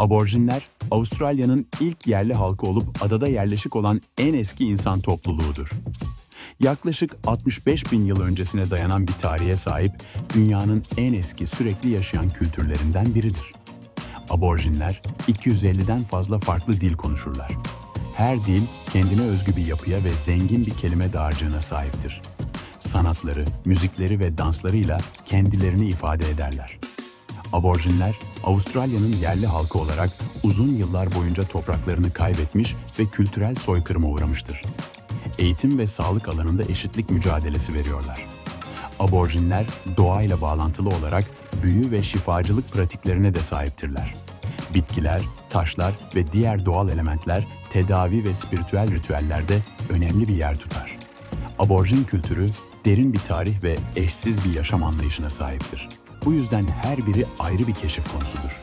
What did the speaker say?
Aborjinler, Avustralya'nın ilk yerli halkı olup adada yerleşik olan en eski insan topluluğudur. Yaklaşık 65 bin yıl öncesine dayanan bir tarihe sahip dünyanın en eski sürekli yaşayan kültürlerinden biridir. Aborjinler 250'den fazla farklı dil konuşurlar. Her dil kendine özgü bir yapıya ve zengin bir kelime dağarcığına sahiptir. Sanatları, müzikleri ve danslarıyla kendilerini ifade ederler. Aborjinler, Avustralya'nın yerli halkı olarak uzun yıllar boyunca topraklarını kaybetmiş ve kültürel soykırıma uğramıştır. Eğitim ve sağlık alanında eşitlik mücadelesi veriyorlar. Aborjinler doğayla bağlantılı olarak büyü ve şifacılık pratiklerine de sahiptirler. Bitkiler, taşlar ve diğer doğal elementler tedavi ve spiritüel ritüellerde önemli bir yer tutar. Aborjin kültürü derin bir tarih ve eşsiz bir yaşam anlayışına sahiptir. Bu yüzden her biri ayrı bir keşif konusudur.